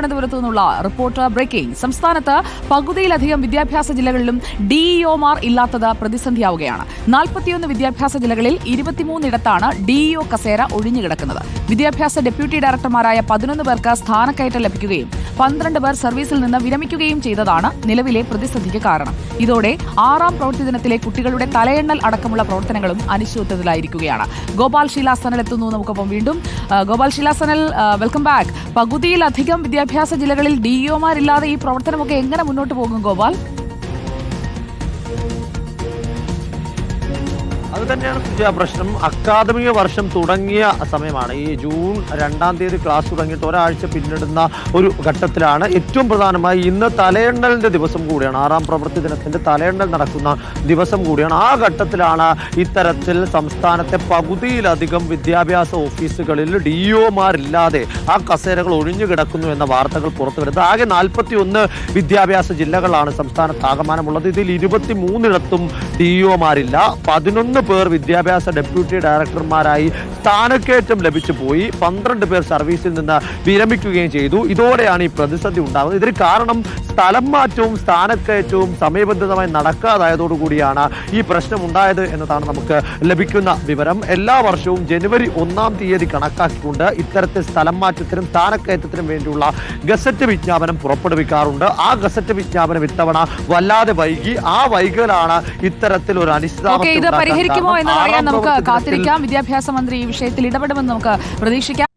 തിരുവനന്തപുരത്തു നിന്നുള്ള report breaking. സംസ്ഥാനത്ത് പകുതിയിലധികം വിദ്യാഭ്യാസ ജില്ലകളിലും ഡിഇഒമാർ ഇല്ലാത്തത് പ്രതിസന്ധിയാവുകയാണ്. നാൽപ്പത്തിയൊന്ന് വിദ്യാഭ്യാസ ജില്ലകളിൽ ഇരുപത്തിമൂന്നിടത്താണ് ഡിഇഒ കസേര ഒഴിഞ്ഞുകിടക്കുന്നത്. വിദ്യാഭ്യാസ ഡെപ്യൂട്ടി ഡയറക്ടർമാരായ പതിനൊന്ന് പേർക്ക് സ്ഥാനക്കയറ്റം ലഭിക്കുകയും പന്ത്രണ്ട് പേർ സർവീസിൽ നിന്ന് വിരമിക്കുകയും ചെയ്തതാണ് നിലവിലെ പ്രതിസന്ധിക്ക് കാരണം. ഇതോടെ ആറാം പ്രവൃത്തി ദിനത്തിലെ കുട്ടികളുടെ തലയെണ്ണൽ അടക്കമുള്ള പ്രവർത്തനങ്ങളും അനിശ്ചിതത്വത്തിലായിരിക്കുകയാണ്. ഗോപാൽ ശീലാസനൽ എത്തുന്നു നമുക്കൊപ്പം വീണ്ടും ഗോപാൽ ശീലാസനൽ വെൽക്കം ബാക്ക് പകുതിയിലധികം വിദ്യാഭ്യാസ ജില്ലകളിൽ ഡിഇഒമാരില്ലാതെ ഈ പ്രവർത്തനമൊക്കെ എങ്ങനെ മുന്നോട്ട് പോകും ഗോപാൽ? തന്നെയാണ് പുതിയ പ്രശ്നം. അക്കാദമിക വർഷം തുടങ്ങിയ സമയമാണ് ഈ ജൂൺ രണ്ടാം തീയതി ക്ലാസ് തുടങ്ങിയിട്ട് ഒരാഴ്ച പിന്നിടുന്ന ഒരു ഘട്ടത്തിലാണ് ഏറ്റവും പ്രധാനമായി ഇന്ന് തലയെണ്ണലിന്റെ ദിവസം കൂടിയാണ്. ആറാം പ്രവൃത്തി ദിനത്തിന്റെ തലയെണ്ണൽ നടക്കുന്ന ദിവസം കൂടിയാണ്. ആ ഘട്ടത്തിലാണ് ഇത്തരത്തിൽ സംസ്ഥാനത്തെ പകുതിയിലധികം വിദ്യാഭ്യാസ ഓഫീസുകളിൽ ഡി ഒമാരില്ലാതെ ആ കസേരകൾ ഒഴിഞ്ഞു കിടക്കുന്നു എന്ന വാർത്തകൾ പുറത്തു വരുന്നത്. ആകെ നാൽപ്പത്തി ഒന്ന് വിദ്യാഭ്യാസ ജില്ലകളാണ് സംസ്ഥാനത്ത് ആകമാനമുള്ളത്. ഇതിൽ ഇരുപത്തി മൂന്നിടത്തും ഡി ഒമാരില്ല പതിനൊന്ന് പേർ വിദ്യാഭ്യാസ ഡെപ്യൂട്ടി ഡയറക്ടർമാരായി സ്ഥാനക്കയറ്റം ലഭിച്ചു പോയി. പന്ത്രണ്ട് പേർ സർവീസിൽ നിന്ന് വിരമിക്കുകയും ചെയ്തു. ഇതോടെയാണ് ഈ പ്രതിസന്ധി ഉണ്ടാകുന്നത്. ഇതിന് കാരണം സ്ഥലം മാറ്റവും സ്ഥാനക്കയറ്റവും സമയബന്ധിതമായി നടക്കാതായതോടുകൂടിയാണ് ഈ പ്രശ്നം ഉണ്ടായത് എന്നതാണ് നമുക്ക് ലഭിക്കുന്ന വിവരം. എല്ലാ വർഷവും ജനുവരി ഒന്നാം തീയതി കണക്കാക്കിക്കൊണ്ട് ഇത്തരത്തിൽ സ്ഥലം മാറ്റത്തിനും സ്ഥാനക്കയറ്റത്തിനും വേണ്ടിയുള്ള ഗസറ്റ് വിജ്ഞാപനം പുറപ്പെടുവിക്കാറുണ്ട്. ആ ഗസറ്റ് വിജ്ഞാപനം ഇത്തവണ വല്ലാതെ വൈകി. ആ വൈകലാണ് ഇത്തരത്തിൽ ഒരു അനിശ്ചിത അനിശ്ചിതാവസ്ഥ ഉണ്ടാക്കാൻ എന്നറിയാൻ നമുക്ക് കാത്തിരിക്കാം. വിദ്യാഭ്യാസ മന്ത്രി ഈ വിഷയത്തിൽ ഇടപെടുമെന്ന് നമുക്ക് പ്രതീക്ഷിക്കാം.